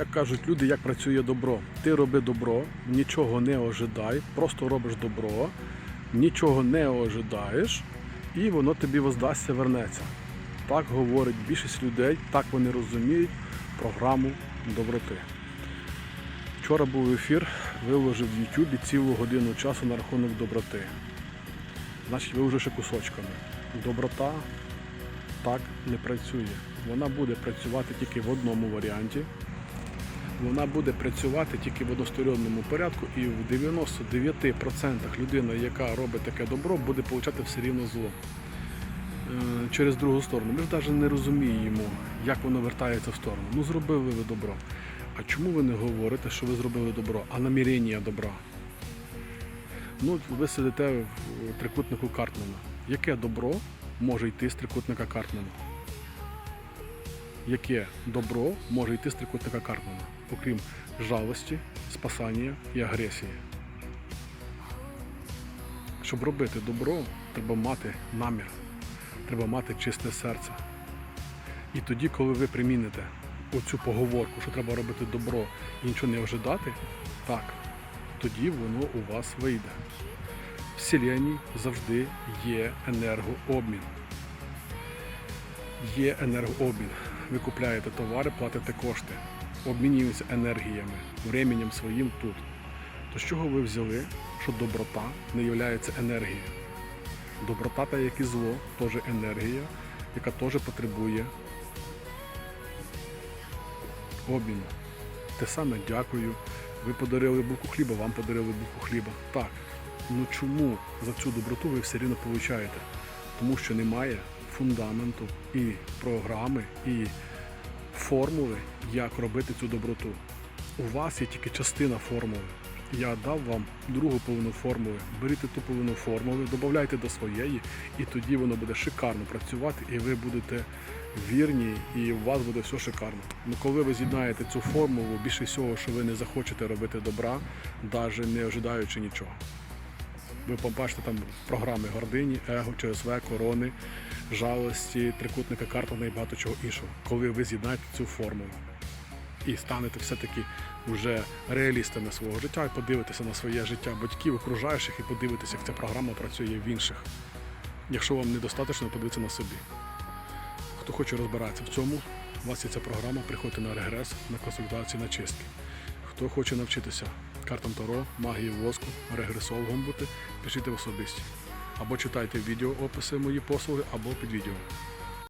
Як кажуть люди, як працює добро. Ти роби добро, нічого не ожидай, просто робиш добро, нічого не ожидаєш, і воно тобі воздасться, вернеться. Так говорить більшість людей, так вони розуміють програму доброти. Вчора був ефір, виложив в Ютубі цілу годину часу на рахунок доброти. Значить, ви вже ще кусочками. Доброта так не працює. Вона буде працювати тільки в одному варіанті. Вона буде працювати тільки в односторонньому порядку, і в 99% людина, яка робить таке добро, буде отримати все рівно зло Е, через другу сторону. Ми ж навіть не розуміємо, як воно вертається в сторону. Ну, зробили ви добро. А чому ви не говорите, що ви зробили добро, а намірення добра? Ну, ви сидите в трикутнику Картмана. Яке добро може йти з трикутника Картмана? Яке добро може йти з трикутника Картмана, окрім жалості, спасання і агресії? Щоб робити добро, треба мати намір, треба мати чисте серце. І тоді, коли ви приміните оцю поговорку, що треба робити добро і нічого не ожидати, так, тоді воно у вас вийде. В Вселенні завжди є енергообмін. Є енергообмін. Ви купляєте товари, платите кошти, обмінюєтеся енергіями, временем своїм тут. То з чого ви взяли, що доброта не є енергією? Доброта та як і зло теж енергія, яка теж потребує обміну. Те саме дякую. Ви подарили булку хліба, вам подарили булку хліба. Так. Ну чому за цю доброту ви все рівно получаєте? Тому що немає фундаменту і програми, і формули, як робити цю доброту. У вас є тільки частина формули. Я дав вам другу половину формули. Беріть ту половину формули, додавайте до своєї, і тоді воно буде шикарно працювати, і ви будете вірні, і у вас буде все шикарно. Ну коли ви з'єднаєте цю формулу, більше всього, що ви не захочете робити добра, навіть не ожидаючи нічого. Ви побачите там програми гордині, его, ЧСВ, корони, жалості, трикутника Карпана і багато чого іншого, коли ви з'єднаєте цю формулу і станете все-таки вже реалістами свого життя і подивитеся на своє життя батьків, окружаючих і подивитеся, як ця програма працює в інших. Якщо вам недостатньо, подивіться на собі. Хто хоче розбиратися в цьому, у вас є ця програма, приходьте на регрес, на консультації, на чистки. Хто хоче навчитися картам Таро, магії воску, регресов гумбути, пишіть в особисті. Або читайте відео описи мої послуги, або під відео.